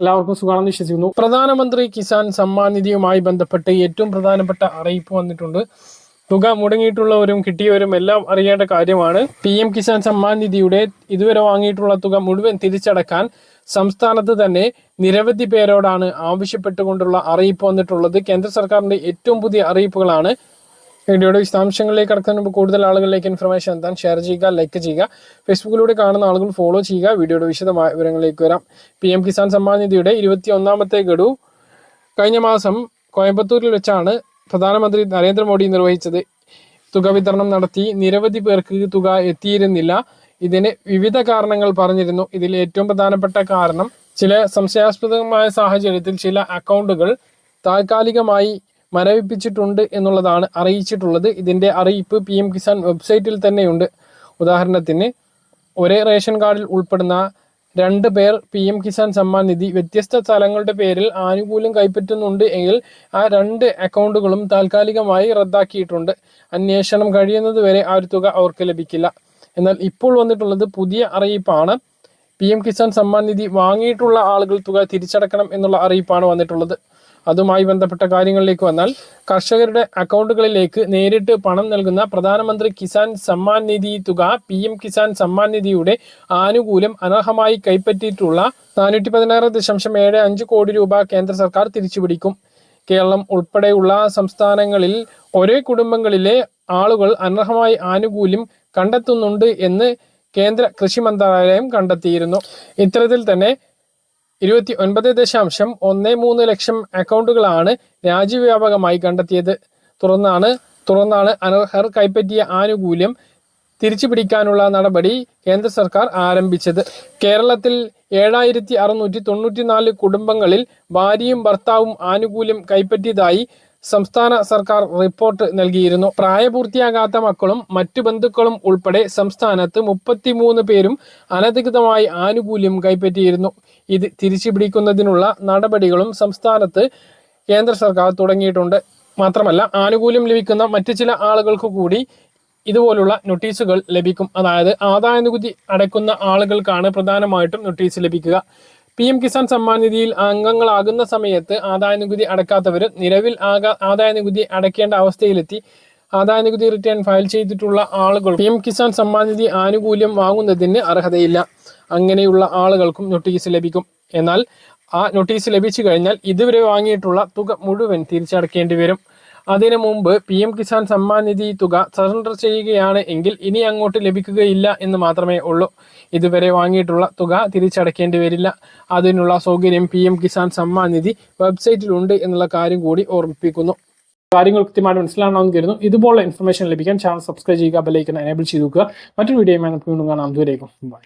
എല്ലാവർക്കും സുഖമാണെന്ന് വിശ്വസിക്കുന്നു. പ്രധാനമന്ത്രി കിസാൻ സമ്മാൻ നിധിയുമായി ബന്ധപ്പെട്ട് ഏറ്റവും പ്രധാനപ്പെട്ട അറിയിപ്പ് വന്നിട്ടുണ്ട്. തുക മുടങ്ങിയിട്ടുള്ളവരും കിട്ടിയവരും എല്ലാം അറിയേണ്ട കാര്യമാണ്. പി എം കിസാൻ സമ്മാൻ നിധിയുടെ ഇതുവരെ വാങ്ങിയിട്ടുള്ള തുക മുഴുവൻ തിരിച്ചടക്കാൻ സംസ്ഥാനത്ത് തന്നെ നിരവധി പേരോടാണ് ആവശ്യപ്പെട്ടുകൊണ്ടുള്ള അറിയിപ്പ് വന്നിട്ടുള്ളത്. കേന്ദ്ര സർക്കാരിന്റെ ഏറ്റവും പുതിയ അറിയിപ്പുകളാണ് വീഡിയോയുടെ വിശദാംശങ്ങളിലേക്ക് കടക്കുന്നതിന് മുമ്പ് കൂടുതൽ ആളുകളിലേക്ക് ഇൻഫർമേഷൻ എത്താൻ ഷെയർ ചെയ്യുക ലൈക്ക് ചെയ്യുക. ഫേസ്ബുക്കിലൂടെ കാണുന്ന ആളുകൾ ഫോളോ ചെയ്യുക. വീഡിയോയുടെ വിശദമായ വിവരങ്ങളിലേക്ക് വരാം. പി എം കിസാൻ സമ്മാൻ നിധിയുടെ ഇരുപത്തി ഒന്നാമത്തെ ഗഡു കഴിഞ്ഞ മാസം കോയമ്പത്തൂരിൽ വെച്ചാണ് പ്രധാനമന്ത്രി നരേന്ദ്രമോദി നിർവഹിച്ചത്. തുക വിതരണം നടത്തി. നിരവധി പേർക്ക് തുക എത്തിയിരുന്നില്ല. ഇതിന് വിവിധ കാരണങ്ങൾ പറഞ്ഞിരുന്നു. ഇതിൽ ഏറ്റവും പ്രധാനപ്പെട്ട കാരണം ചില സംശയാസ്പദമായ സാഹചര്യത്തിൽ ചില അക്കൗണ്ടുകൾ താൽക്കാലികമായി മരവിപ്പിച്ചിട്ടുണ്ട് എന്നുള്ളതാണ് അറിയിച്ചിട്ടുള്ളത്. ഇതിന്റെ അറിയിപ്പ് പി എം കിസാൻ വെബ്സൈറ്റിൽ തന്നെയുണ്ട്. ഉദാഹരണത്തിന് ഒരേ റേഷൻ കാർഡിൽ ഉൾപ്പെടുന്ന രണ്ട് പേർ പി എം കിസാൻ സമ്മാൻ നിധി വ്യത്യസ്ത സ്ഥലങ്ങളുടെ പേരിൽ ആനുകൂല്യം കൈപ്പറ്റുന്നുണ്ട് എങ്കിൽ ആ രണ്ട് അക്കൗണ്ടുകളും താൽക്കാലികമായി റദ്ദാക്കിയിട്ടുണ്ട്. അന്വേഷണം കഴിയുന്നത് വരെ ആ ഒരു തുക അവർക്ക് ലഭിക്കില്ല. എന്നാൽ ഇപ്പോൾ വന്നിട്ടുള്ളത് പുതിയ അറിയിപ്പാണ്. പി എം കിസാൻ സമ്മാൻ നിധി വാങ്ങിയിട്ടുള്ള ആളുകൾ തുക തിരിച്ചടക്കണം എന്നുള്ള അറിയിപ്പാണ് വന്നിട്ടുള്ളത്. അതുമായി ബന്ധപ്പെട്ട കാര്യങ്ങളിലേക്ക് വന്നാൽ കർഷകരുടെ അക്കൗണ്ടുകളിലേക്ക് നേരിട്ട് പണം നൽകുന്ന പ്രധാനമന്ത്രി കിസാൻ സമ്മാൻ നിധി തുക പി എം കിസാൻ സമ്മാൻ നിധിയുടെ ആനുകൂല്യം അനർഹമായി കൈപ്പറ്റിയിട്ടുള്ള നാനൂറ്റി പതിനാറ് ദശാംശം ഏഴ് അഞ്ച് കോടി രൂപ കേന്ദ്ര സർക്കാർ തിരിച്ചുപിടിക്കും. കേരളം ഉൾപ്പെടെയുള്ള സംസ്ഥാനങ്ങളിൽ ഒരേ കുടുംബങ്ങളിലെ ആളുകൾ അനർഹമായി ആനുകൂല്യം കണ്ടെത്തുന്നുണ്ട് എന്ന് കേന്ദ്ര കൃഷി മന്ത്രാലയം കണ്ടെത്തിയിരുന്നു. ഇത്തരത്തിൽ തന്നെ ഇരുപത്തി ഒൻപത് ദശാംശം ഒന്ന് മൂന്ന് ലക്ഷം അക്കൗണ്ടുകളാണ് രാജ്യവ്യാപകമായി കണ്ടെത്തിയത്. തുറന്നാണ് തുറന്നാണ് അനർഹർ കൈപ്പറ്റിയ ആനുകൂല്യം തിരിച്ചു പിടിക്കാനുള്ള നടപടി കേന്ദ്ര സർക്കാർ ആരംഭിച്ചത്. കേരളത്തിൽ ഏഴായിരത്തി അറുന്നൂറ്റി തൊണ്ണൂറ്റിനാല് കുടുംബങ്ങളിൽ ഭാര്യയും ഭർത്താവും ആനുകൂല്യം കൈപ്പറ്റിയതായി സംസ്ഥാന സർക്കാർ റിപ്പോർട്ട് നൽകിയിരുന്നു. പ്രായപൂർത്തിയാകാത്ത മക്കളും മറ്റു ബന്ധുക്കളും ഉൾപ്പെടെ സംസ്ഥാനത്ത് മുപ്പത്തിമൂന്ന് പേരും അനധികൃതമായി ആനുകൂല്യം കൈപ്പറ്റിയിരുന്നു. ഇത് തിരിച്ചുപിടിക്കുന്നതിനുള്ള നടപടികളും സംസ്ഥാനത്ത് കേന്ദ്ര സർക്കാർ തുടങ്ങിയിട്ടുണ്ട്. മാത്രമല്ല ആനുകൂല്യം ലഭിക്കുന്ന മറ്റു ചില ആളുകൾക്ക് കൂടി ഇതുപോലുള്ള നോട്ടീസുകൾ ലഭിക്കും. അതായത് ആദായ നികുതി അടയ്ക്കുന്ന ആളുകൾക്കാണ് പ്രധാനമായിട്ടും നോട്ടീസ് ലഭിക്കുക. പി എം കിസാൻ സമ്മാൻ നിധിയിൽ അംഗങ്ങളാകുന്ന സമയത്ത് ആദായ നികുതി അടക്കാത്തവർ നിലവിൽ ആകാ ആദായ നികുതി അടയ്ക്കേണ്ട അവസ്ഥയിലെത്തി. ആദായ നികുതി റിട്ടേൺ ഫയൽ ചെയ്തിട്ടുള്ള ആളുകൾ പി എം കിസാൻ സമ്മാൻ നിധി ആനുകൂല്യം വാങ്ങുന്നതിന് അർഹതയില്ല. അങ്ങനെയുള്ള ആളുകൾക്കും നോട്ടീസ് ലഭിക്കും. എന്നാൽ ആ നോട്ടീസ് ലഭിച്ചു കഴിഞ്ഞാൽ ഇതുവരെ വാങ്ങിയിട്ടുള്ള തുക മുഴുവൻ തിരിച്ചടക്കേണ്ടി വരും. അതിനു മുമ്പ് പി എം കിസാൻ സമ്മാൻ നിധി തുക സറണ്ടർ ചെയ്യുകയാണ് എങ്കിൽ ഇനി അങ്ങോട്ട് ലഭിക്കുകയില്ല എന്ന് മാത്രമേ ഉള്ളൂ. ഇതുവരെ വാങ്ങിയിട്ടുള്ള തുക തിരിച്ചടക്കേണ്ടി വരില്ല. അതിനുള്ള സൗകര്യം പി എം കിസാൻ സമ്മാൻ നിധി വെബ്സൈറ്റിലുണ്ട് എന്നുള്ള കാര്യം കൂടി ഓർമ്മിപ്പിക്കുന്നു. കാര്യങ്ങൾ കൃത്യമായിട്ട് മനസ്സിലാണെന്ന് കരുതുന്നു. ഇതുപോലുള്ള ഇൻഫർമേഷൻ ലഭിക്കാൻ ചാനൽ സബ്സ്ക്രൈബ് ചെയ്യുക ബെല്ലൈക്കൻ എനേബിൾ ചെയ്തു മറ്റൊരു വീഡിയോയുമായി നമുക്ക് വീണ്ടും കാണാം. ദൂരേക്കും ബൈ